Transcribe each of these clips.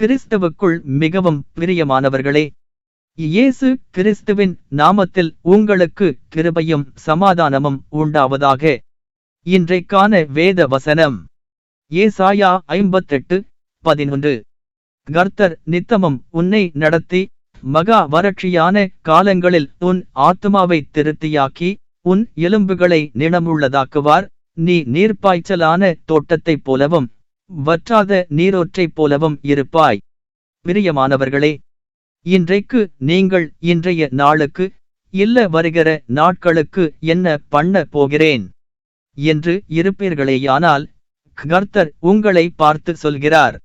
கிறிஸ்துவுக்குள் மிகவும் பிரியமானவர்களே இயேசு கிறிஸ்துவின் நாமத்தில் உங்களுக்கு கிருபையும் சமாதானமும் உண்டாவதாக. இன்றைக்கான வேத வசனம் ஏசாயா ஐம்பத்தெட்டு பதினொன்று. கர்த்தர் நித்தமும் உன்னை நடத்தி மகா வறட்சியான காலங்களில் உன் ஆத்மாவை திருப்தியாக்கி உன் எலும்புகளை நிணமுள்ளதாக்குவார். நீ நீர்ப்பாய்ச்சலான தோட்டத்தைப் போலவும் வற்றாத நீரொற்றைப் போலவும் இருப்பாய். பிரியமானவர்களே இன்றைக்கு நீங்கள் இன்றைய நாளுக்கு இல்ல வருகிற நாட்களுக்கு என்ன பண்ண போகிறேன்? என்று இருப்பீர்களேயானால் கர்த்தர் உங்களை பார்த்து சொல்கிறார்.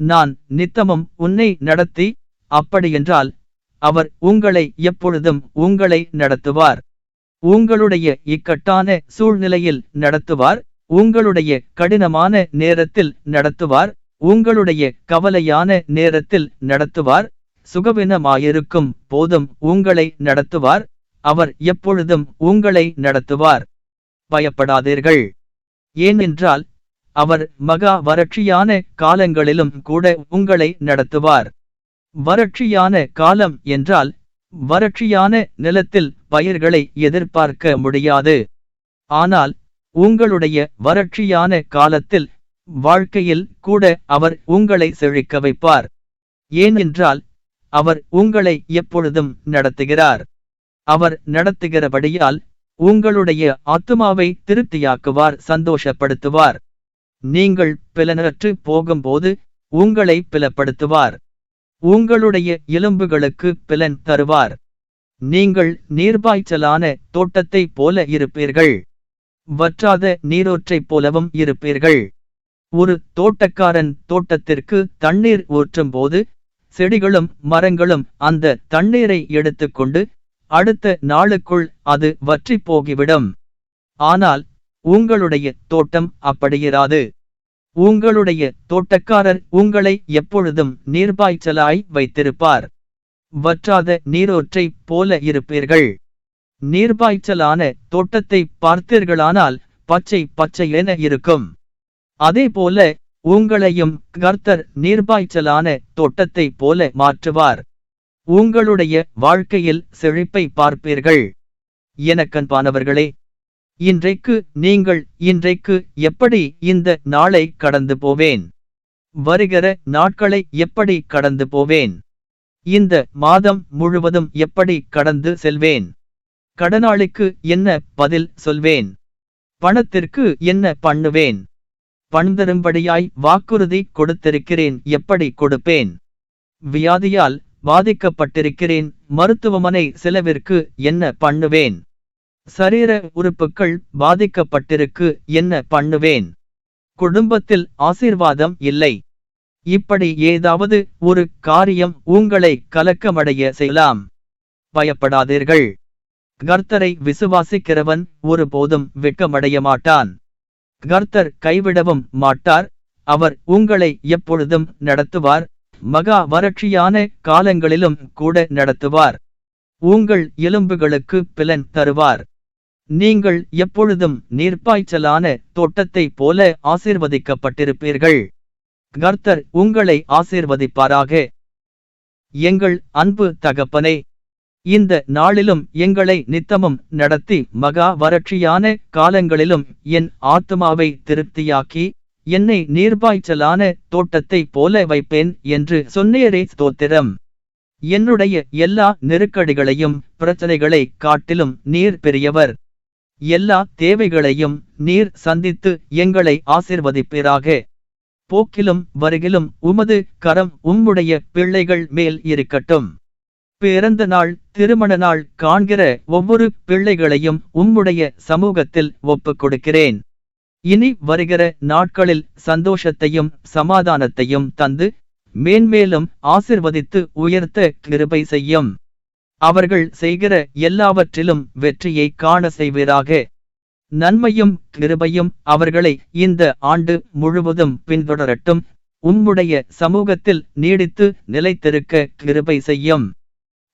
நான் நித்தமும் உன்னை நடத்தி அப்படியென்றால் அவர் உங்களை எப்பொழுதும் உங்களை நடத்துவார். உங்களுடைய இக்கட்டான சூழ்நிலையில் நடத்துவார். உங்களுடைய கடினமான நேரத்தில் நடத்துவார் உங்களுடைய கவலையான நேரத்தில் நடத்துவார் சுகவினமாயிருக்கும் போதும் உங்களை நடத்துவார் அவர் எப்பொழுதும் உங்களை நடத்துவார். பயப்படாதீர்கள். ஏனென்றால் அவர் மகா வறட்சியான காலங்களிலும் கூட உங்களை நடத்துவார். வறட்சியான காலம் என்றால் வறட்சியான நிலத்தில் பயிர்களை எதிர்பார்க்க முடியாது. ஆனால் உங்களுடைய வறட்சியான காலத்தில் வாழ்க்கையில் கூட அவர் உங்களை செழிக்க வைப்பார். ஏனென்றால் அவர் உங்களை எப்பொழுதும் நடத்துகிறார். அவர் நடத்துகிறபடியால் உங்களுடைய ஆத்மாவை திருப்தியாக்குவார் சந்தோஷப்படுத்துவார். நீங்கள் பிளனற்று போகும்போது உங்களை பிலப்படுத்துவார் உங்களுடைய எலும்புகளுக்கு பிலன் தருவார். நீங்கள் நீர்பாய்ச்சலான தோட்டத்தைப் போல இருப்பீர்கள். வற்றாத நீரோற்றைப் போலவும் இருப்பீர்கள். ஒரு தோட்டக்காரன் தோட்டத்திற்கு தண்ணீர் ஊற்றும்போது செடிகளும் மரங்களும் அந்த தண்ணீரை எடுத்துக்கொண்டு அடுத்த நாளுக்குள் அது வற்றிப் போகிவிடும். ஆனால் உங்களுடைய தோட்டம் அப்படியிராது உங்களுடைய தோட்டக்காரர் உங்களை எப்பொழுதும் நீர்பாய்ச்சலாய் வைத்திருப்பார். வற்றாத நீரோற்றைப் போல இருப்பீர்கள். நீர்பாய்ச்சலான தோட்டத்தை பார்த்தீர்களானால் பச்சை பச்சையென இருக்கும். அதேபோல உங்களையும் கர்த்தர் நீர்பாய்ச்சலான தோட்டத்தைப் போல மாற்றுவார். உங்களுடைய வாழ்க்கையில் செழிப்பை பார்ப்பீர்கள். எனக்கன்பானவர்களே இன்றைக்கு நீங்கள் இன்றைக்கு எப்படி இந்த நாளை கடந்து போவேன்? வருகிற நாட்களை எப்படி கடந்து போவேன்? இந்த மாதம் முழுவதும் எப்படி கடந்து செல்வேன்? கடனாளிக்கு என்ன பதில் சொல்வேன்? பணத்திற்கு என்ன பண்ணுவேன்? பண்தரும்படியாய் வாக்குறுதி கொடுத்திருக்கிறேன் எப்படி கொடுப்பேன்? வியாதியால் பாதிக்கப்பட்டிருக்கிறேன் மருத்துவமனை செலவிற்கு என்ன பண்ணுவேன்? சரீர உறுப்புகள் பாதிக்கப்பட்டிருக்கு என்ன பண்ணுவேன்? குடும்பத்தில் ஆசீர்வாதம் இல்லை. இப்படி ஏதாவது ஒரு காரியம் உங்களை கலக்கமடைய செய்யலாம். பயப்படாதீர்கள். கர்த்தரை விசுவாசிக்கிறவன் ஒருபோதும் வெட்கமடைய மாட்டான் கர்த்தர் கைவிடவும் மாட்டார். அவர் உங்களை எப்பொழுதும் நடத்துவார். மகா வறட்சியான காலங்களிலும் கூட நடத்துவார். உங்கள் எலும்புகளுக்கு பிலன் தருவார். நீங்கள் எப்பொழுதும் நீர்ப்பாய்ச்சலான தோட்டத்தைப் போல ஆசிர்வதிக்கப்பட்டிருப்பீர்கள். கர்த்தர் உங்களை ஆசீர்வதிப்பாராக. எங்கள் அன்பு தகப்பனே இந்த நாளிலும் எங்களை நித்தமும் நடத்தி மகா வறட்சியான காலங்களிலும் என் ஆத்மாவை திருப்தியாக்கி என்னை நீர்பாய்ச்சலான தோட்டத்தைப் போல வைப்பேன் என்று சொன்னேரே ஸ்தோத்திரம். என்னுடைய எல்லா நெருக்கடிகளையும் பிரச்சனைகளை காட்டிலும் நீர் பெரியவர். எல்லா தேவைகளையும் நீர் சந்தித்து எங்களை ஆசிர்வதிப்பீராக. போக்கிலும் வருகிலும் உமது கரம் உம்முடைய பிள்ளைகள் மேல் இருக்கட்டும். பிறந்த நாள் திருமண நாள் காண்கிற ஒவ்வொரு பிள்ளைகளையும் உம்முடைய சமூகத்தில் ஒப்புக் கொடுக்கிறேன். இனி வருகிற நாட்களில் சந்தோஷத்தையும் சமாதானத்தையும் தந்து மேன்மேலும் ஆசிர்வதித்து உயர்த்த கிருபை செய்யும். அவர்கள் செய்கிற எல்லாவற்றிலும் வெற்றியை காண செய்வீராக. நன்மையும் கிருபையும் அவர்களை இந்த ஆண்டு முழுவதும் பின்தொடரட்டும். உம்முடைய சமூகத்தில் நீடித்து நிலைத்திருக்க கிருபை செய்யும்.